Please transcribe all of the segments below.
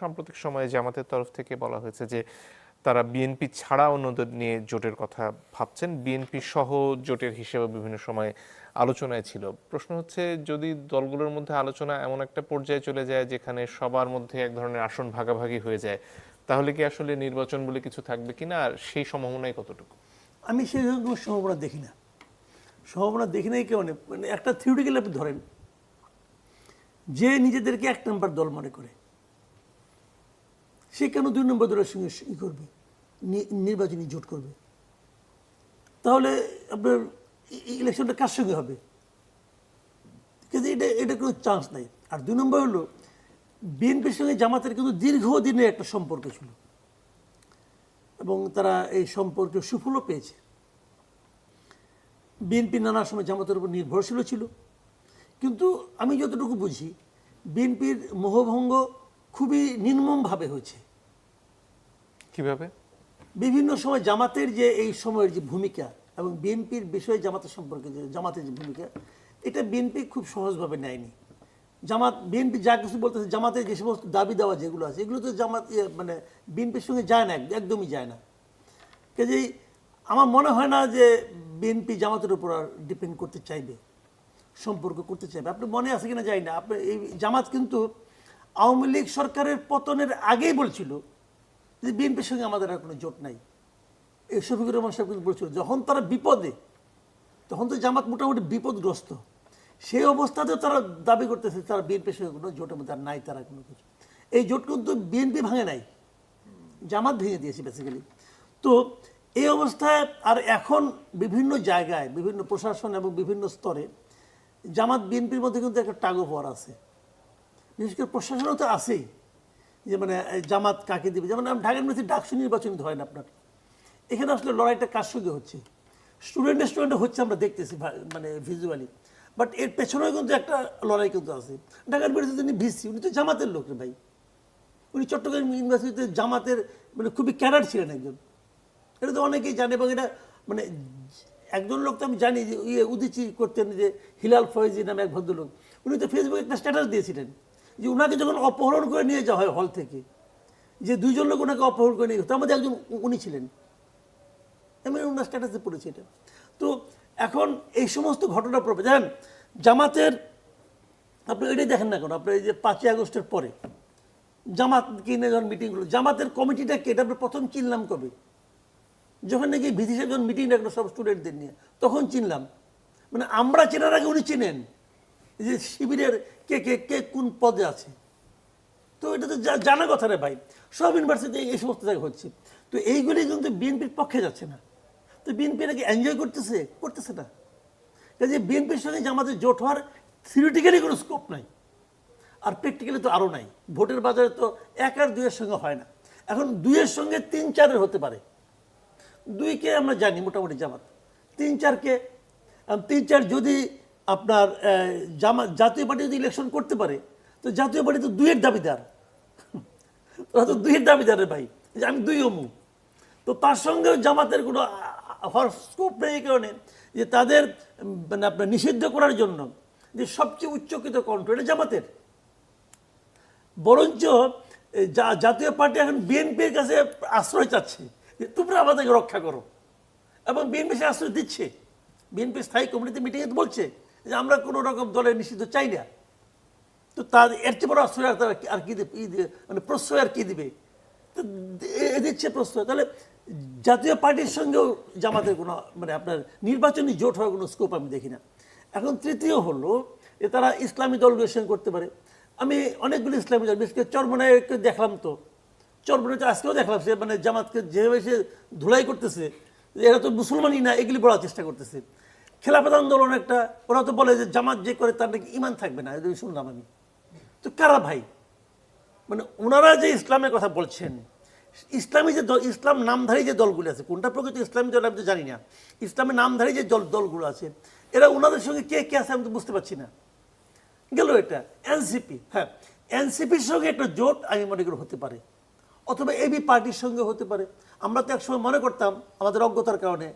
সাম্প্রতিক সময়ে জামাতের তরফ থেকে বলা হয়েছে যে তারা বিএনপি ছাড়া অন্যদের নিয়ে জোটের কথা ভাবছেন। বিএনপি সহ জোটের হিসেবে বিভিন্ন সময় আলোচনায় ছিল। প্রশ্ন হচ্ছে, যদি দলগুলোর মধ্যে আলোচনা এমন একটা পর্যায়ে চলে যায় যেখানে সবার মধ্যে এক ধরনের আসন ভাগাভাগি হয়ে যায়, তাহলে কি আসলে নির্বাচন বলে কিছু থাকবে কিনা? আর সেই সম্ভাবনাই কতটুকু? আমি সেই সম্ভাবনা দেখি না। সম্ভাবনা দেখি না এই কারণে মানে একটা থিওরিক্যাল আপনি ধরেন, যে নিজেদেরকে এক নম্বর দল মনে করে সে কেন দুই নম্বর দলের সঙ্গে ই করবে? নির্বাচনী জোট করবে? তাহলে আপনার ইলেকশনটা কার সঙ্গে হবে? কিন্তু এটা এটা কোনো চান্স নাই। আর দুই নম্বর হলো, বিএনপির সঙ্গে জামাতের কিন্তু দীর্ঘদিনের একটা সম্পর্ক ছিল। এবং তারা এই সম্পর্কে সুফলও পেয়েছে। বিএনপি নানা সময় জামাতের উপর নির্ভরশীল ছিল। কিন্তু আমি যতটুকু বুঝি, বিএনপির মোহভঙ্গ খুবই নির্মমভাবে হয়েছে। কীভাবে? বিভিন্ন সময় জামাতের যে এই সময়ের যে ভূমিকা এবং বিএনপির বিষয়ে জামাতের সম্পর্কে যে জামাতের যে ভূমিকা এটা বিএনপি খুব সহজভাবে নেয়নি। জামাত বিএনপি যা কিছু বলতেছে জামাতের যে সমস্ত দাবি দেওয়া যেগুলো আছে এগুলো তো জামাত মানে বিএনপির সঙ্গে যায় না এক- একদমই যায় না। কাজেই আমার মনে হয় না যে বিএনপি জামাতের উপর আর ডিপেন্ড করতে চাইবে সম্পর্ক করতে চাইবে। আপনি মনে আছে কিনা যাই না। আপনি এই জামাত কিন্তু আওয়ামী লীগ সরকারের পতনের আগেই বলছিল যে বিএনপির সঙ্গে আমাদের আর কোনো জোট নাই। এই শফিকুর রহমান সাহেব কিন্তু বলছিল, যখন তারা বিপদে, তখন তো জামাত মোটামুটি বিপদগ্রস্ত। সেই অবস্থাতেও তারা দাবি করতেছে তারা বিএনপির সঙ্গে কোনো জোটের মধ্যে আর নাই, তারা কোনো কিছু। এই জোট কিন্তু বিএনপি ভাঙে নাই, জামাত ভেঙে দিয়েছে বেসিক্যালি তো এই অবস্থায় আর এখন বিভিন্ন জায়গায়, বিভিন্ন প্রশাসন এবং বিভিন্ন স্তরে জামাত বিএনপির মধ্যে কিন্তু একটা টাগ অফ আছে। বিশেষ করে প্রশাসনও তো আছেই। যে মানে জামাত কাকে দিবে? যেমন ঢাকা ইউনিভার্সিটি ডাকসু নির্বাচন হয় না আপনার। এখানে আসলে লড়াইটা কার সঙ্গে হচ্ছে? স্টুডেন্ট স্টুডেন্ট হচ্ছে আমরা দেখতেছি মানে ভিজুয়ালি বাট এর পেছনেও কিন্তু একটা লড়াই কিন্তু আছে। ঢাকা ইউনিভার্সিটি তিনি ভিসি, উনি তো জামাতের লোক ভাই। উনি চট্টগ্রাম ইউনিভার্সিটিতে জামাতের মানে খুবই ক্যাডার ছিলেন একজন। এটা তো অনেকেই জানে এবং এটা মানে একজন লোক তো আমি জানি যে ইয়ে উদিচি করতেন যে, হিলাল ফয়েজি নামে এক ভদ্রলোক। উনি তো ফেসবুকে একটা স্ট্যাটাস দিয়েছিলেন। যে ওনাকে যখন অপহরণ করে নিয়ে যাওয়া হয় হল থেকে, যে দুইজন লোক ওনাকে অপহরণ করে নিয়ে তার মধ্যে একজন উনি ছিলেন। আমি ওনার স্ট্যাটাসে পড়েছি এটা। তো এখন এই সমস্ত ঘটনা প্রবে জানেন জামাতের, আপনি এটাই দেখেন না কেন আপনি এই যে পাঁচই আগস্টের পরে, জামাত কিনে যখন মিটিংগুলো জামাতের কমিটিটা কে, এটা আমরা প্রথম চিনলাম কবে? যখন নাকি ভিসি সাহেব যখন মিটিং রাখল সব স্টুডেন্টদের নিয়ে, তখন চিনলাম। মানে আমরা চেনার আগে উনি চিনেন, যে শিবিরের কে কে কে কোন পদে আছে? তো এটা তো জানা কথা রে ভাই। সব ইউনিভার্সিটি এই সমস্ত জায়গায় হচ্ছে। তো এইগুলি কিন্তু বিএনপির পক্ষে যাচ্ছে না। তো বিএনপি নাকি এনজয় করতেছে করতেছে না। কাজে বিএনপির সঙ্গে আমাদের জোট হওয়ার থিওরিটিক্যালি কোনো স্কোপ নাই। আর প্র্যাকটিক্যালি তো আরও নাই। ভোটের বাজারে তো এক আর দুইয়ের সঙ্গে হয় না। এখন দুইয়ের সঙ্গে তিন চারের হতে পারে। দুইকে আমরা জানি মোটামুটি জামাত। তিন চারকে তিন চার যদি আপনার জামা, জাতীয় পার্টি যদি ইলেকশন করতে পারে, তো জাতীয় পার্টি তো দুইয়ের দাবিদার। তো দুইয়ের দাবিদার রে ভাই। যে আমি দুই অমু তো তার সঙ্গেও জামাতের কোনো হওয়ার স্কোপ নেই এই কারণে যে তাদের মানে আপনার নিষিদ্ধ করার জন্য যে সবচেয়ে উচ্চকৃত কণ্ঠ, এটা জামাতের। বরঞ্চ জাতীয় পার্টি এখন বিএনপির কাছে আশ্রয় চাচ্ছে যে তোমরা আমাদেরকে রক্ষা করো। এবং বিএনপি সে আশ্রয় দিচ্ছে। বিএনপি স্থায়ী কমিটিতে মিটিংয়ে বলছে। যে আমরা কোনো রকম দলের নিষিদ্ধ চাই না। তো তার এর চেয়ে বড় আশ্রয় আর তারা আর কি মানে প্রশ্রয় আর কি দিবে? এ দিচ্ছে প্রশ্রয়। তাহলে জাতীয় পার্টির সঙ্গেও জামাতের কোনো মানে আপনার নির্বাচনী জোট হওয়ার কোনো স্কোপ আমি দেখি না। এখন তৃতীয় হলো যে তারা ইসলামী দলগুলোর সঙ্গে করতে পারে। আমি অনেকগুলো ইসলামী দল, বিশেষ করে চরমনায়কে দেখলাম তো। চরমনায় আজকেও দেখলাম, সে মানে জামাতকে যেভাবে সে ধুলাই করতেছে, এরা তো মুসলমানই না, এগুলি বলার চেষ্টা করতেছে। খেলাফত আন্দোলন একটা, ওরা তো বলে যে জামাত যে করে তার নাকি ইমান থাকবে না এটা শুনলাম আমি। তো কারা ভাই? মানে ওনারা যে ইসলামের কথা বলছেন, ইসলামী যে ইসলাম নামধারী যে দলগুলো আছে, কোনটা প্রকৃত ইসলামী দল আমি তো জানি না ইসলামের নামধারী যে দল, দলগুলো আছে, এরা ওনাদের সঙ্গে কে কে আছে আমি তো বুঝতে পারছি না। গেল এটা, এনসিপি হ্যাঁ এনসিপির সঙ্গে একটা জোট আমি মনে করি হতে পারে, অথবা এবি পার্টির সঙ্গে হতে পারে। আমরা তো একসময় মনে করতাম আমাদের অজ্ঞতার কারণে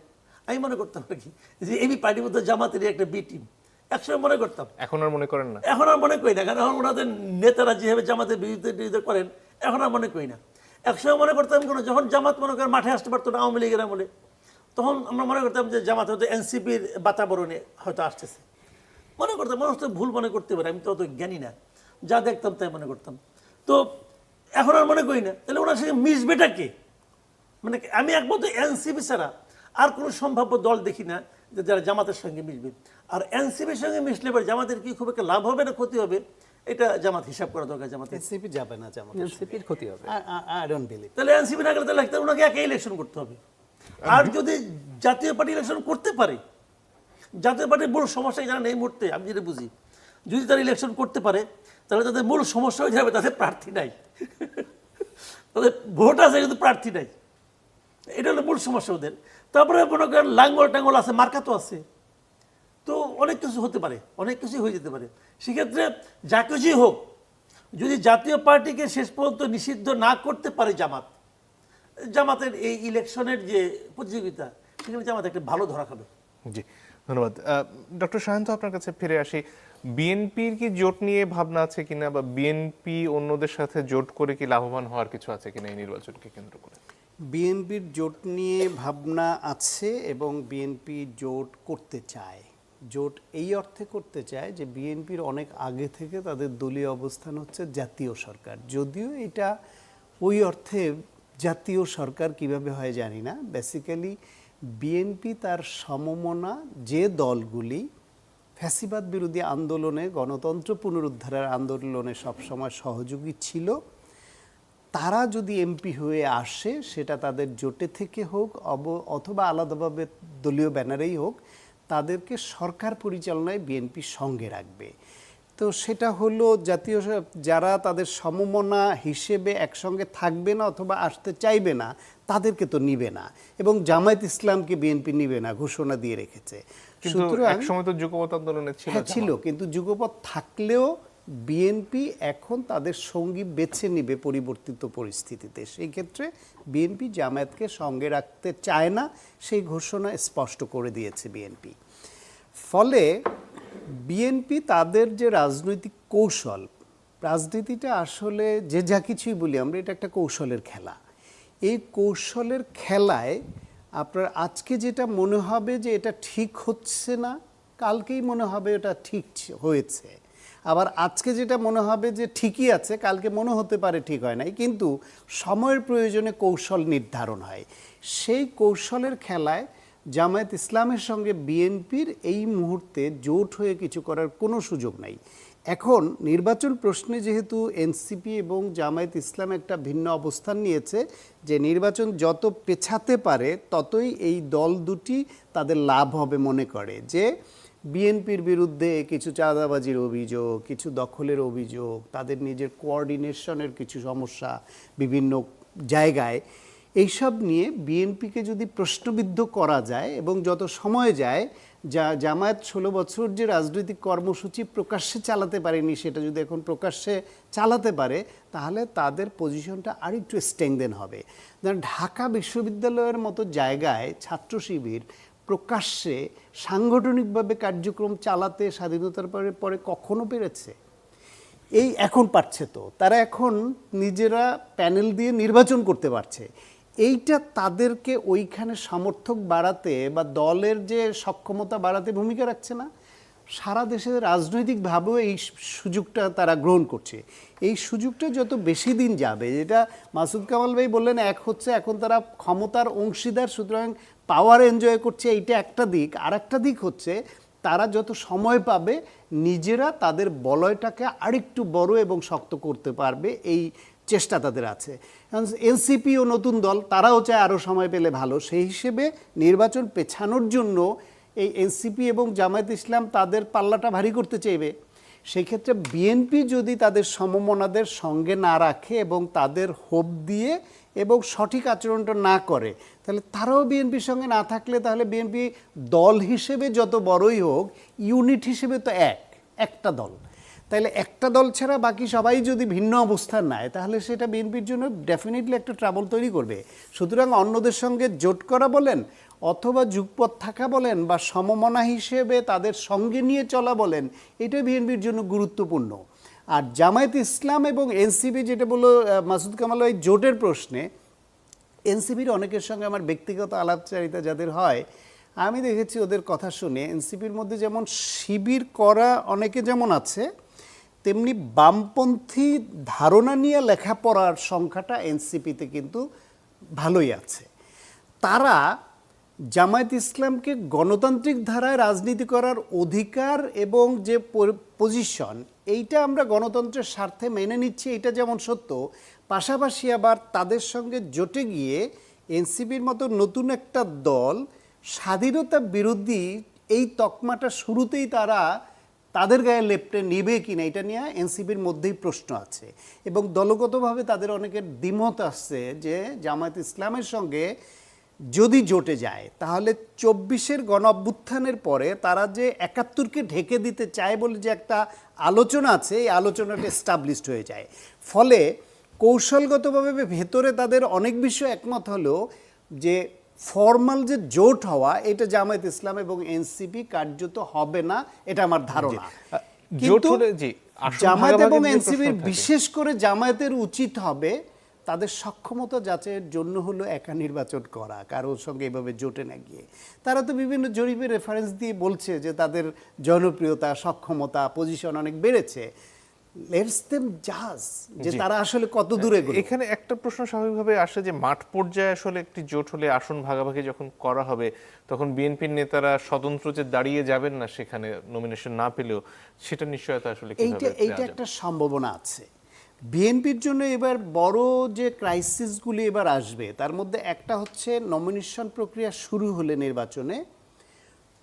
আমি মনে করতাম আর কি? যে এবি পার্টির মধ্যে জামাতেরই একটা বি টিম একসময় মনে করতাম। এখন আর মনে করেন না। এখন আর মনে করি না কারণ এখন ওনাদের নেতারা যেভাবে জামাতের বিরুদ্ধে বিরুদ্ধে করেন এখন আর মনে করি না। একসময় মনে করতাম কোনো যখন জামাত মনে করেন মাঠে আসতে পারতো না আওয়ামী লীগের আমলে তখন আমরা মনে করতাম যে জামাত হয়তো এনসিপির বাতাবরণে হয়তো আসতেছে। মনে করতাম মানুষ তো ভুল মনে করতে পারে আমি তো অত জ্ঞানী না। যা দেখতাম তাই মনে করতাম। তো এখন আর মনে করি না। তাহলে ওনার সঙ্গে মিশবেটা কে? মানে আমি একমাত্র এনসিপি ছাড়া আর কোনো সম্ভাব্য দল দেখি না যে যারা জামাতের সঙ্গে মিশবে। আর এনসিপির সঙ্গে মিশলে এবার জামাতের কি খুব একটা লাভ হবে না ক্ষতি হবে? এটা জামাত হিসাব করা দরকার জামাতের। এনসিপি যাবে না জামাত এনসিপির ক্ষতি হবে। আই ডোন্ট বিলিভ তাহলে এনসিপি না গেলে তাহলে একটা ওনাকে একে ইলেকশন করতে হবে। আর যদি জাতীয় পার্টি ইলেকশন করতে পারে জাতীয় পার্টির মূল সমস্যা জানেন এই মুহূর্তে আমি যেটা বুঝি যদি তারা ইলেকশন করতে পারে তাহলে তাদের মূল সমস্যা হয়ে যাবে তাদের প্রার্থী নাই। তাদের ভোট আছে কিন্তু প্রার্থী নাই। এটা হলো মূল সমস্যা ওদের। তারপরে মনে করেন লাঙ্গল টাঙ্গল আছে মার্কা তো আছে। তো অনেক কিছু হতে পারে, অনেক কিছুই হয়ে যেতে পারে। সেক্ষেত্রে যা কিছুই হোক, যদি জাতীয় পার্টিকে শেষ পর্যন্ত নিষিদ্ধ না করতে পারে জামাত, জামাতের এই ইলেকশনের যে প্রতিযোগিতা, সেখানে জামাত একটা ভালো ধরা খাবে। জি, ধন্যবাদ। ডক্টর সায়ন্ত, আপনার কাছে ফিরে আসি। বিএনপির কি জোট নিয়ে ভাবনা আছে কিনা বা বিএনপি অন্যদের সাথে জোট করে কি লাভবান হওয়ার কিছু আছে কিনা এই নির্বাচনকে কেন্দ্র করে? বিএনপির জোট নিয়ে ভাবনা আছে এবং বিএনপি জোট করতে চায়। জোট এই অর্থে করতে চায় যে বিএনপির অনেক আগে থেকে তাদের দলীয় অবস্থান হচ্ছে জাতীয় সরকার। যদিও এটা ওই অর্থে জাতীয় সরকার কীভাবে হয় জানি না। বেসিক্যালি বিএনপি তার সমমনা যে দলগুলি ফ্যাসিবাদ বিরোধী আন্দোলনে গণতন্ত্র পুনরুদ্ধারের আন্দোলনে সবসময় সহযোগী ছিল তারা যদি এমপি হয়ে আসে সেটা তাদের জোটে থেকে হোক অব অথবা আলাদাভাবে দলীয় ব্যানারেই হোক তাদেরকে সরকার পরিচালনায় বিএনপি সঙ্গে রাখবে। তো সেটা হলো জাতীয় যারা তাদের সমমনা হিসেবে একসঙ্গে থাকবে না অথবা আসতে চাইবে না তাদেরকে তো নিবে না এবং জামায়াত ইসলামকে বিএনপি নিবে না ঘোষণা দিয়ে রেখেছে। সুতরাং একসময় তো যুগপৎ আন্দোলনে ছিল হ্যাঁ ছিল কিন্তু যুগপথ থাকলেও বিএনপি এখন তাদের সঙ্গী বেছে নিবে পরিবর্তিত পরিস্থিতিতে। সেই ক্ষেত্রে বিএনপি জামায়াতকে সঙ্গে রাখতে চায় না, সেই ঘোষণা স্পষ্ট করে দিয়েছে বিএনপি। ফলে বিএনপি তাদের যে রাজনৈতিক কৌশল, রাজনীতিটা আসলে যে যা কিছুই বলি আমরা, এটা একটা কৌশলের খেলা। এই কৌশলের খেলায় আপনার আজকে যেটা মনে হবে যে এটা ঠিক হচ্ছে না, কালকেই মনে হবে এটা ঠিক হয়েছে। আবার আজকে যেটা মনে হবে যে ঠিকই আছে, কালকে মনে হতে পারে ঠিক হয় নাই, কিন্তু সময়ের প্রয়োজনে কৌশল নির্ধারণ হয়। সেই কৌশলের খেলায় জামায়াত ইসলামের সঙ্গে বিএনপির এই মুহূর্তে জোট হয়ে কিছু করার কোনো সুযোগ নাই। এখন নির্বাচন প্রশ্নে যেহেতু এনসিপি এবং জামায়াত ইসলাম একটা ভিন্ন অবস্থান নিয়েছে, যে নির্বাচন যত পেছাতে পারে, ততই এই দল দুটি তাদের লাভ হবে মনে করে। যে বিএনপির বিরুদ্ধে কিছু চাঁদাবাজির অভিযোগ, কিছু দখলের অভিযোগ, তাদের নিজের কোঅর্ডিনেশনের কিছু সমস্যা বিভিন্ন জায়গায়, এইসব নিয়ে বিএনপিকে যদি প্রশ্নবিদ্ধ করা যায় এবং যত সময় যায়, যা জামায়াত ষোলো বছর যে রাজনৈতিক কর্মসূচি প্রকাশ্যে চালাতে পারেনি, সেটা যদি এখন প্রকাশ্যে চালাতে পারে, তাহলে তাদের পজিশনটা আরেকটু স্ট্রেংদেন হবে। ঢাকা বিশ্ববিদ্যালয়ের মতো জায়গায় ছাত্র শিবির প্রকাশ্যে সাংগঠনিকভাবে কার্যক্রম চালাতে স্বাধীনতার পরে পরে কখনো পেরেছে? এই এখন পারছে তো। তারা এখন নিজেরা প্যানেল দিয়ে নির্বাচন করতে পারছে। এইটা তাদেরকে ওইখানে সমর্থক বাড়াতে বা দলের যে সক্ষমতা বাড়াতে ভূমিকা রাখছে না? সারা দেশে রাজনৈতিকভাবেও এই সুযোগটা তারা গ্রহণ করছে। এই সুযোগটা যত বেশি দিন যাবে, যেটা মাসুদ কামাল ভাই বললেন, এক হচ্ছে এখন তারা ক্ষমতার অংশীদার, সুতরাং পাওয়ার এনজয় করছে, এইটা একটা দিক। আর একটা দিক হচ্ছে, তারা যত সময় পাবে, নিজেরা তাদের বলয়টাকে আরেকটু বড় এবং শক্ত করতে পারবে, এই চেষ্টা তাদের আছে। এনসিপি ও নতুন দল, তারাও চায় আরও সময় পেলে ভালো। সেই হিসেবে নির্বাচন পেছানোর জন্য এই এনসিপি এবং জামায়াত ইসলাম তাদের পাল্লাটা ভারী করতে চাইবে। সেক্ষেত্রে বিএনপি যদি তাদের সমমনাদের সঙ্গে না রাখে এবং তাদের হোপ দিয়ে এবং সঠিক আচরণটা না করে, তাহলে তারাও বিএনপির সঙ্গে না থাকলে তাহলে বিএনপি দল হিসেবে যত বড়ই হোক, ইউনিট হিসেবে তো এক, একটা দল। তাহলে একটা দল ছাড়া বাকি সবাই যদি ভিন্ন অবস্থান নেয়, তাহলে সেটা বিএনপির জন্য ডেফিনেটলি একটা ট্রাবল তৈরি করবে। সুতরাং অন্যদের সঙ্গে জোট করা বলেন, অথবা যুগপথ থাকা বলেন, বা সমমনা হিসেবে তাদের সঙ্গে নিয়ে চলা বলেন, এটা বিএনপির জন্য গুরুত্বপূর্ণ। আর জামায়াত ইসলাম এবং এনসিপি যেটা বলল মাসুদ কামাল ওই জোটের প্রশ্নে, এনসিপির অনেকের সঙ্গে আমার ব্যক্তিগত আলাপচারিতা যাদের হয়, আমি দেখেছি ওদের কথা শুনে এনসিপির মধ্যে যেমন শিবির করা অনেকে যেমন আছে তেমনি বামপন্থী ধারণা নিয়ে লেখাপড়ার সংখ্যাটা এনসিপিতে কিন্তু ভালোই আছে। তারা জামায়াত ইসলামকে গণতান্ত্রিক ধারায় রাজনীতি করার অধিকার এবং যে পজিশন এইটা আমরা গণতন্ত্রের স্বার্থে মেনে নিচ্ছি এটা যেমন সত্য, পাশাপাশি আবার তাদের সঙ্গে জোটে গিয়ে এনসিপির মতো নতুন একটা দল স্বাধীনতা বিরোধী এই তকমাটা শুরুতেই তারা তাদের গায়ে লেপটে নিবে কিনা এটা নিয়ে এনসিপির মধ্যেই প্রশ্ন আছে। এবং দলগতভাবে তাদের অনেকের দ্বিমত আসছে যে জামায়াত ইসলামের সঙ্গে যদি জোটে যায়, তাহলে চব্বিশের গণ অভ্যুত্থানের পরে তারা যে একাত্তরকে ঢেকে দিতে চায় বলে যে একটা আলোচনা আছে, এই আলোচনাটা এস্টাবলিশড হয়ে যায়। ফলে কৌশলগতভাবে ভেতরে তাদের অনেক বিষয় একমত হলেও যে ফর্মাল যে জোট হওয়া এটা জামায়াত ইসলাম এবং এনসিপি কার্যত হবে না এটা আমার ধারণা। কিন্তু জামায়াত এবং এনসিপির বিশেষ করে জামায়াতের উচিত হবে তাদের সক্ষমতা যাচাইয়ের জন্য হলো একা নির্বাচন করা কারোর সঙ্গে এভাবে জোটে না গিয়ে। তারা তো বিভিন্ন জরিপের রেফারেন্স দিয়ে বলছে যে তাদের জনপ্রিয়তা সক্ষমতা পজিশন অনেক বেড়েছে। লেটস দেম জাজ যে তারা আসলে কত দূরে। এখানে একটা প্রশ্ন স্বাভাবিকভাবে আসে যে মাঠ পর্যায়ে আসলে একটি জোট হলে আসন ভাগাভাগি যখন করা হবে তখন বিএনপির নেতারা স্বতন্ত্র যে দাঁড়িয়ে যাবেন না সেখানে নমিনেশন না পেলেও সেটা নিশ্চয়তা আসলে এইটা এইটা একটা সম্ভাবনা আছে। বিএনপির জন্য এবার বড় যে ক্রাইসিসগুলি এবার আসবে তার মধ্যে একটা হচ্ছে নমিনেশন প্রক্রিয়া শুরু হলে নির্বাচনে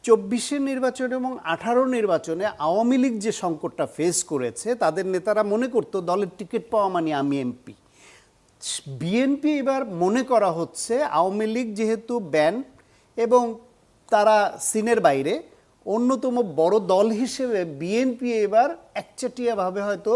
চব্বিশের নির্বাচনে এবং আঠারো নির্বাচনে আওয়ামী লীগ যে সংকটটা ফেস করেছে, তাদের নেতারা মনে করতো দলের টিকিট পাওয়া মানে আমি এমপি বিএনপি এবার মনে করা হচ্ছে আওয়ামী লীগ যেহেতু ব্যান এবং তারা সিনের বাইরে, অন্যতম বড় দল হিসেবে বিএনপি এবার একচাটিয়াভাবে হয়তো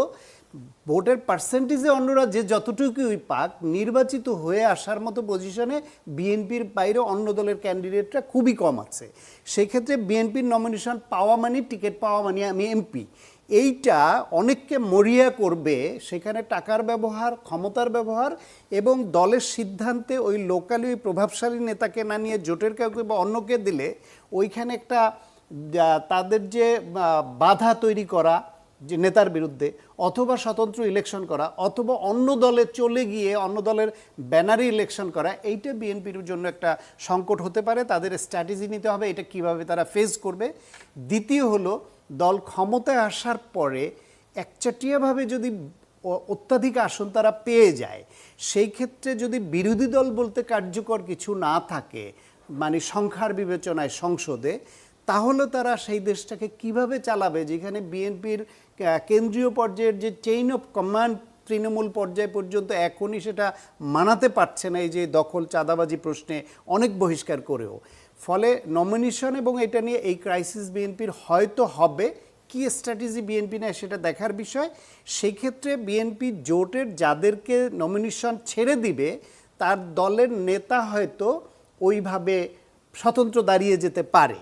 ভোটের পার্সেন্টেজে অন্যরা যে যতটুকুই পাক, নির্বাচিত হয়ে আসার মতো পজিশনে বিএনপির বাইরে অন্য দলের ক্যান্ডিডেটরা খুবই কম আছে। সেক্ষেত্রে বিএনপির নমিনেশন পাওয়া মানে টিকিট পাওয়া মানে আমি এমপি এইটা অনেককে মরিয়া করবে সেখানে টাকার ব্যবহার, ক্ষমতার ব্যবহার এবং দলের সিদ্ধান্তে ওই লোকালি ওই প্রভাবশালী নেতাকে না নিয়ে জোটের কাউকে বা অন্যকে দিলে ওইখানে একটা তাদের যে বাধা তৈরি করা যে নেতার বিরুদ্ধে, অথবা স্বতন্ত্র ইলেকশন করা, অথবা অন্য দলে চলে গিয়ে অন্য দলের ব্যানারে ইলেকশন করা, এইটা বিএনপির জন্য একটা সংকট হতে পারে। তাদের স্ট্র্যাটেজি নিতে হবে, এটা কীভাবে তারা ফেস করবে। দ্বিতীয় হলো, দল ক্ষমতায় আসার পরে একচাটিয়াভাবে যদি অত্যাধিক আসন তারা পেয়ে যায়, সেই ক্ষেত্রে যদি বিরোধী দল বলতে কার্যকর কিছু না থাকে মানে সংখ্যার বিবেচনায় সংসদে, তাহলে তারা সেই দেশটাকে কীভাবে চালাবে, যেখানে বিএনপির কেন্দ্রীয় পর্যায়ের যে চেইন অফ কমান্ড তৃণমূল পর্যায় পর্যন্ত এখনই সেটা মানাতে পারছে না এই যে দখল চাঁদাবাজি প্রশ্নে অনেক বহিষ্কার করেও। ফলে নমিনেশন এবং এটা নিয়ে এই ক্রাইসিস বিএনপির হয়তো হবে, কি স্ট্র্যাটেজি বিএনপি নেয় সেটা দেখার বিষয়। সেই ক্ষেত্রে বিএনপি জোটের যাদেরকে নমিনেশন ছেড়ে দিবে, তার দলের নেতা হয়তো ওইভাবে স্বতন্ত্র দাঁড়িয়ে যেতে পারে।